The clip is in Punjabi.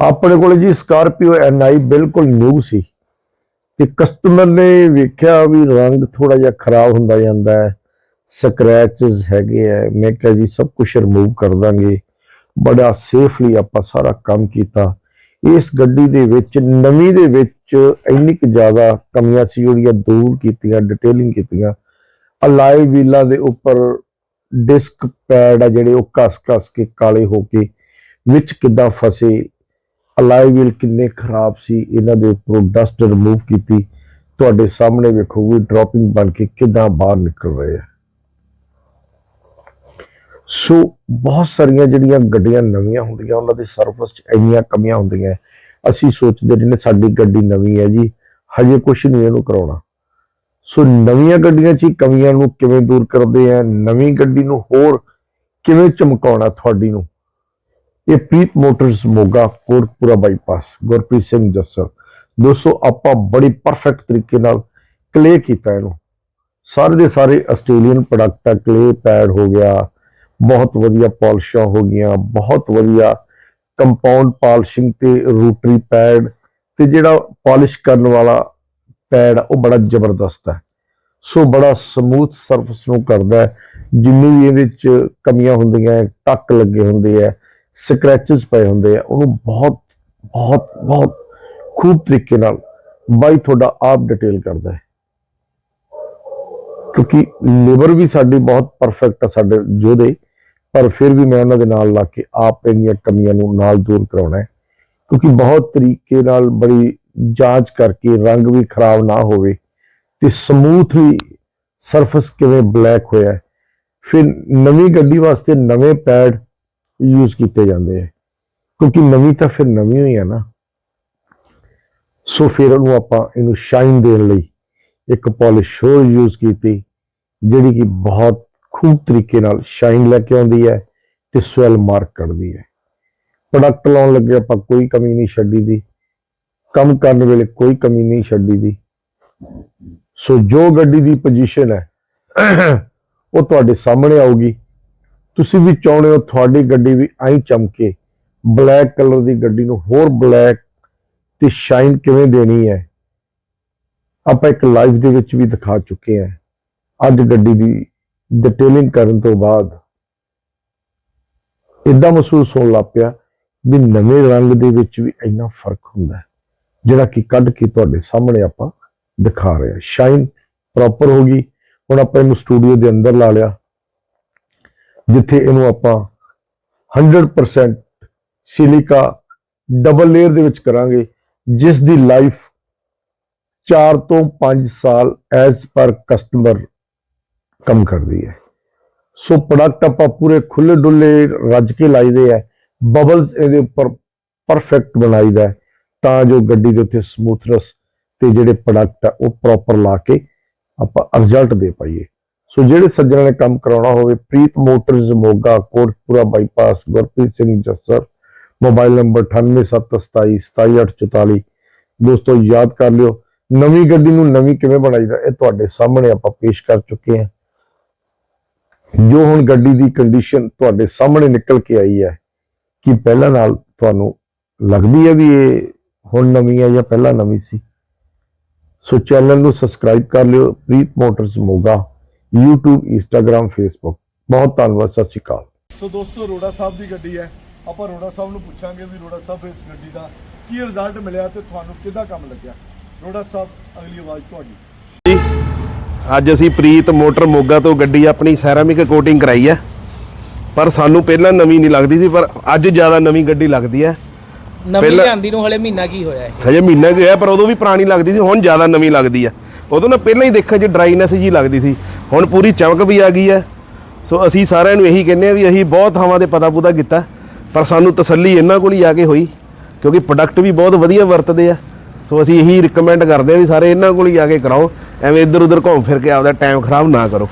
ਆਪਣੇ ਕੋਲ ਜੀ ਸਕਾਰਪੀਓ ਐਨਆਈ ਬਿਲਕੁਲ ਨਿਊ ਸੀ। ਤੇ ਕਸਟਮਰ ਨੇ ਵੇਖਿਆ ਵੀ ਰੰਗ ਥੋੜਾ ਜਿਹਾ ਖਰਾਬ ਹੁੰਦਾ ਜਾਂਦਾ ਹੈ। ਸਕ੍ਰੈਚਸ ਹੈਗੇ ਆ। ਮੈਂ ਕਿਹਾ ਜੀ, ਸਭ ਕੁਝ ਰਿਮੂਵ ਕਰ ਦਾਂਗੇ। ਬੜਾ ਸੇਫਲੀ ਆਪਾਂ ਸਾਰਾ ਕੰਮ ਕੀਤਾ। ਇਸ ਗੱਡੀ ਦੇ ਵਿੱਚ, ਨਵੀਂ ਦੇ ਵਿੱਚ ਇੰਨੀ ਕੁ ਜ਼ਿਆਦਾ ਕਮੀਆਂ ਸੀ ਜਿਹੜੀਆਂ ਦੂਰ ਕੀਤੀਆਂ ਡਿਟੇਲਿੰਗ ਕੀਤੀਆਂ। ਅਲਾਈ ਵੀਲਾਂ ਦੇ ਉੱਪਰ ਡਿਸਕ ਪੈਡ ਆ ਜਿਹੜੇ ਉਹ ਕਸ-ਕਸ ਕੇ ਕਾਲੇ ਹੋ ਕੇ ਵਿੱਚ ਕਿੱਦਾਂ ਫਸੇ। ਅਲਾਈ ਵੀਲ ਕਿੰਨੇ ਖਰਾਬ ਸੀ, ਇਹਨਾਂ ਦੇ ਉੱਪਰੋਂ ਡਸਟ ਰਿਮੂਵ ਕੀਤੀ। ਤੁਹਾਡੇ ਸਾਹਮਣੇ ਵੇਖੋਗੇ ਵੀ ਡ੍ਰੌਪਿੰਗ ਬਣ ਕੇ ਕਿੱਦਾਂ ਬਾਹਰ ਨਿਕਲ ਰਹੇ ਆ। ਸੋ ਬਹੁਤ ਸਾਰੀਆਂ ਜਿਹੜੀਆਂ ਗੱਡੀਆਂ ਨਵੀਆਂ ਹੁੰਦੀਆਂ, ਉਹਨਾਂ ਦੇ ਸਰਵਿਸ 'ਚ ਇੰਨੀਆਂ ਕਮੀਆਂ ਹੁੰਦੀਆਂ ਅਸੀਂ ਸੋਚਦੇ ਰਹਿੰਦੇ ਸਾਡੀ ਗੱਡੀ ਨਵੀਂ ਹੈ ਜੀ, ਹਜੇ ਕੁਝ ਨਹੀਂ ਇਹਨੂੰ ਕਰਾਉਣਾ। ਸੋ ਨਵੀਆਂ ਗੱਡੀਆਂ 'ਚ ਹੀ ਕਮੀਆਂ ਨੂੰ ਕਿਵੇਂ ਦੂਰ ਕਰਦੇ ਆ? ਨਵੀਂ ਗੱਡੀ ਨੂੰ ਹੋਰ ਕਿਵੇਂ ਚਮਕਾਉਣਾ ਤੁਹਾਡੀ ਨੂੰ? ਇਹ ਪ੍ਰੀਤ ਮੋਟਰਸ ਮੋਗਾ ਕੋਟਪੁਰਾ ਬਾਈਪਾਸ ਗੁਰਪ੍ਰੀਤ ਸਿੰਘ ਜੱਸਰ। ਦੋਸਤੋ ਆਪਾਂ ਬੜੀ ਪਰਫੈਕਟ ਤਰੀਕੇ ਨਾਲ ਕਲੇ ਕੀਤਾ ਇਹਨੂੰ। ਸਾਰੇ ਦੇ ਸਾਰੇ ਆਸਟ੍ਰੇਲੀਅਨ ਪ੍ਰੋਡਕਟ ਆ ਕਲੇ ਪੈਡ ਹੋ ਗਿਆ ਬਹੁਤ ਵਧੀਆ ਪਾਲਿਸ਼ਾਂ ਹੋ ਗਈਆਂ ਬਹੁਤ ਵਧੀਆ ਕੰਪਾਊਂਡ ਪਾਲਿਸ਼ਿੰਗ ਤੇ ਰੂਟਰੀ ਪੈਡ ਤੇ ਜਿਹੜਾ ਪਾਲਿਸ਼ ਕਰਨ ਵਾਲਾ ਪੈਡ ਉਹ ਬੜਾ ਜ਼ਬਰਦਸਤ ਹੈ। ਸੋ ਬੜਾ ਸਮੂਥ ਸਰਫਸ ਨੂੰ ਕਰਦਾ ਹੈ। ਜਿੰਨੀ ਵੀ ਇਹਦੇ ਵਿੱਚ ਕਮੀਆਂ ਹੁੰਦੀਆਂ ਹੈ, ਟੱਕ ਲੱਗੇ ਹੁੰਦੇ ਆ ਸਕ੍ਰੈਚਸ ਪਏ ਹੁੰਦੇ ਆ, ਉਹਨੂੰ ਬਹੁਤ ਬਹੁਤ ਬਹੁਤ ਖੂਬ ਤਰੀਕੇ ਨਾਲ ਬਾਈ ਤੁਹਾਡਾ ਆਪ ਡਿਟੇਲ ਕਰਦਾ ਹੈ। ਕਿਉਂਕਿ ਲੇਬਰ ਵੀ ਸਾਡੀ ਬਹੁਤ ਪਰਫੈਕਟ ਆ ਸਾਡੇ ਯੋਧੇ, ਪਰ ਫਿਰ ਵੀ ਮੈਂ ਉਹਨਾਂ ਦੇ ਨਾਲ ਲਾ ਕੇ ਆਪ ਇਹਦੀਆਂ ਕਮੀਆਂ ਨੂੰ ਨਾਲ ਦੂਰ ਕਰਾਉਣਾ ਹੈ। ਕਿਉਂਕਿ ਬਹੁਤ ਤਰੀਕੇ ਨਾਲ ਬੜੀ ਜਾਂਚ ਕਰਕੇ ਰੰਗ ਵੀ ਖਰਾਬ ਨਾ ਹੋਵੇ ਤੇ ਸਮੂਥਲੀ ਸਰਫਸ ਕਿਵੇਂ ਬਲੈਕ ਹੋਇਆ ਫਿਰ ਨਵੀਂ ਗੱਡੀ ਵਾਸਤੇ ਨਵੇਂ ਪੈਡ ਯੂਜ਼ ਕੀਤੇ ਜਾਂਦੇ ਆ। ਕਿਉਂਕਿ ਨਵੀਂ ਤਾਂ ਫਿਰ ਨਵੀਂ ਹੋਈ ਹੈ ਨਾ। ਸੋ ਫਿਰ ਉਹਨੂੰ ਆਪਾਂ ਇਹਨੂੰ ਸ਼ਾਈਨ ਦੇਣ ਲਈ ਇੱਕ ਪਾਲਿਸ਼ ਹੋਰ ਯੂਜ਼ ਕੀਤੀ, ਜਿਹੜੀ ਕਿ ਬਹੁਤ ਖੂਬ ਤਰੀਕੇ ਨਾਲ ਸ਼ਾਈਨ ਲੈ ਕੇ ਆਉਂਦੀ ਹੈ ਤੇ ਸਵੈਲ ਮਾਰਕ ਕੱਢਦੀ ਹੈ। ਪ੍ਰੋਡਕਟ ਲਾਉਣ ਲੱਗੇ ਆਪਾਂ ਕੋਈ ਕਮੀ ਨਹੀਂ ਛੱਡੀ ਦੀ। ਕੰਮ ਕਰਨ ਵੇਲੇ ਕੋਈ ਕਮੀ ਨਹੀਂ ਛੱਡੀ ਦੀ। ਸੋ ਜੋ ਗੱਡੀ ਦੀ ਪੋਜੀਸ਼ਨ ਹੈ, ਉਹ ਤੁਹਾਡੇ ਸਾਹਮਣੇ ਆਊਗੀ। ਤੁਸੀਂ ਵੀ ਚਾਹੁੰਦੇ ਹੋ ਤੁਹਾਡੀ ਗੱਡੀ ਵੀ ਐਂ ਚਮਕੇ ਬਲੈਕ ਕਲਰ ਦੀ ਗੱਡੀ ਨੂੰ ਹੋਰ ਬਲੈਕ ਤੇ ਸ਼ਾਈਨ ਕਿਵੇਂ ਦੇਣੀ ਹੈ? ਆਪਾਂ ਇੱਕ ਲਾਈਵ ਦੇ ਵਿੱਚ ਵੀ ਦਿਖਾ ਚੁੱਕੇ ਹਾਂ। ਅੱਜ ਗੱਡੀ ਦੀ ਡਿਟੇਲਿੰਗ ਕਰਨ ਤੋਂ ਬਾਅਦ ਇਦਾਂ ਮਹਿਸੂਸ ਹੋਣ ਲੱਗ ਪਿਆ ਵੀ ਨਵੇਂ ਰੰਗ ਦੇ ਵਿੱਚ ਵੀ ਇੰਨਾ ਫ਼ਰਕ ਹੁੰਦਾ ਹੈ, ਜਿਹੜਾ ਕਿ ਕੱਢ ਕੇ ਤੁਹਾਡੇ ਸਾਹਮਣੇ ਆਪਾਂ ਦਿਖਾ ਰਹੇ ਹਾਂ। ਸ਼ਾਈਨ ਪ੍ਰੋਪਰ ਹੋ ਗਈ। ਹੁਣ ਆਪਾਂ ਇਹਨੂੰ ਸਟੂਡੀਓ ਦੇ ਅੰਦਰ ਲਾ ਲਿਆ। ਜਿੱਥੇ ਇਹਨੂੰ ਆਪਾਂ 100% ਸਿਲਿਕਾ ਡਬਲ ਲੇਅਰ ਦੇ ਵਿੱਚ ਕਰਾਂਗੇ ਜਿਸ ਦੀ ਲਾਈਫ 4 ਤੋਂ 5 ਸਾਲ ਐਜ਼ ਪਰ ਕਸਟਮਰ ਕੰਮ ਕਰਦੀ ਹੈ। ਸੋ ਪ੍ਰੋਡਕਟ ਆਪਾਂ ਪੂਰੇ ਖੁੱਲੇ ਡੁੱਲੇ ਰੱਜ ਕੇ ਲਾਈਦੇ ਆ ਬਬਲਸ ਇਹਦੇ ਉੱਪਰ ਪਰਫੈਕਟ ਬਣਾਈਦਾ ਤਾਂ ਜੋ ਗੱਡੀ ਦੇ ਉੱਤੇ ਸਮੂਥਨੈਸ ਤੇ ਜਿਹੜੇ ਪ੍ਰੋਡਕਟ ਆ ਉਹ ਪ੍ਰੋਪਰ ਲਾ ਕੇ ਆਪਾਂ ਰਿਜ਼ਲਟ ਦੇ ਪਾਈਏ। ਸੋ ਜਿਹੜੇ ਸੱਜਣਾਂ ਨੇ ਕੰਮ ਕਰਾਉਣਾ ਹੋਵੇ, Preet motors Moga Kotpura bypass, Gurpreet Singh Jassar, mobile number 9872277844 ਦੋਸਤੋ, ਯਾਦ ਕਰ ਲਿਓ, ਨਵੀਂ ਗੱਡੀ ਨੂੰ ਨਵੀਂ ਕਿਵੇਂ ਬਣਾਈਦਾ ਇਹ ਤੁਹਾਡੇ ਸਾਹਮਣੇ ਆਪਾਂ ਪੇਸ਼ ਕਰ ਚੁੱਕੇ ਹਾਂ। ਜੋ ਹੁਣ ਗੱਡੀ ਦੀ ਕੰਡੀਸ਼ਨ ਤੁਹਾਡੇ ਸਾਹਮਣੇ ਨਿਕਲ ਕੇ ਆਈ ਹੈ, ਕਿ ਪਹਿਲਾਂ ਨਾਲ ਤੁਹਾਨੂੰ ਲੱਗਦੀ ਹੈ ਵੀ ਇਹ ਹੁਣ ਨਵੀਂ ਹੈ ਜਾਂ ਪਹਿਲਾਂ ਨਵੀਂ ਸੀ? ਸੋ ਚੈਨਲ ਨੂੰ ਸਬਸਕ੍ਰਾਈਬ ਕਰ ਲਿਓ, Preet motors Moga. YouTube Instagram Facebook ਬਹੁਤ ਧੰਨਵਾਦ ਸਤਿ ਸ਼੍ਰੀ ਅਕਾਲ। ਸੋ ਦੋਸਤੋ ਰੋੜਾ ਸਾਹਿਬ ਦੀ ਗੱਡੀ ਹੈ। ਆਪਾਂ ਰੋੜਾ ਸਾਹਿਬ ਨੂੰ ਪੁੱਛਾਂਗੇ ਵੀ ਰੋੜਾ ਸਾਹਿਬ ਇਸ ਗੱਡੀ ਦਾ ਕੀ ਰਿਜ਼ਲਟ ਮਿਲਿਆ ਤੇ ਤੁਹਾਨੂੰ ਕਿਹਦਾ ਕੰਮ ਲੱਗਿਆ? ਰੋੜਾ ਸਾਹਿਬ ਅਗਲੀ ਆਵਾਜ਼ ਤੁਹਾਡੀ। ਅੱਜ ਅਸੀਂ ਪ੍ਰੀਤ ਮੋਟਰ ਮੋਗਾ ਤੋਂ ਗੱਡੀ ਆਪਣੀ ਸੈਰਾਮਿਕ ਕੋਟਿੰਗ ਕਰਾਈ ਹੈ। ਪਰ ਸਾਨੂੰ ਪਹਿਲਾਂ ਨਵੀਂ ਨਹੀਂ ਲੱਗਦੀ ਸੀ ਪਰ ਅੱਜ ਜ਼ਿਆਦਾ ਨਵੀਂ ਗੱਡੀ ਲੱਗਦੀ ਹੈ। ਨਵੀਂ ਪਹਿਲਾਂ- ਲਿਆਂਦੀ ਨੂੰ ਹਲੇ ਮਹੀਨਾ ਕੀ ਹੋਇਆ ਹੈ ਹਜੇ ਮਹੀਨਾ ਕੁ ਹੋਇਆ ਪਰ ਉਦੋਂ ਵੀ ਪੁਰਾਣੀ ਲੱਗਦੀ ਸੀ ਹੁਣ ਜ਼ਿਆਦਾ ਨਵੀਂ ਲੱਗਦੀ ਹੈ। ਉਦੋਂ ਨਾ ਪਹਿਲਾਂ ਹੀ ਦੇਖਣ 'ਚ ਡਰਾਈਨੈਸ ਜੀ ਲੱਗਦੀ ਸੀ। ਹੁਣ ਪੂਰੀ ਚਮਕ ਵੀ ਆ ਗਈ ਹੈ। ਸੋ ਅਸੀਂ ਸਾਰਿਆਂ ਨੂੰ ਇਹੀ ਕਹਿੰਦੇ ਆ ਵੀ ਅਸੀਂ ਬਹੁਤ ਥਾਵਾਂ ਤੇ ਪਤਾ ਪੁਤਾ ਕੀਤਾ, ਪਰ ਸਾਨੂੰ ਤਸੱਲੀ ਇਹਨਾਂ ਕੋਲ ਹੀ ਆ ਕੇ ਹੋਈ, ਕਿਉਂਕਿ ਪ੍ਰੋਡਕਟ ਵੀ ਬਹੁਤ ਵਧੀਆ ਵਰਤਦੇ ਆ। ਸੋ ਅਸੀਂ ਇਹੀ ਰਿਕਮੈਂਡ ਕਰਦੇ ਆ ਵੀ ਸਾਰੇ ਇਹਨਾਂ ਕੋਲ ਹੀ ਆ ਕੇ ਕਰਾਓ, ਐਵੇਂ ਇੱਧਰ ਉੱਧਰ ਘੁੰਮ ਫਿਰ ਕੇ ਆਪਦਾ ਟਾਈਮ ਖਰਾਬ ਨਾ ਕਰੋ।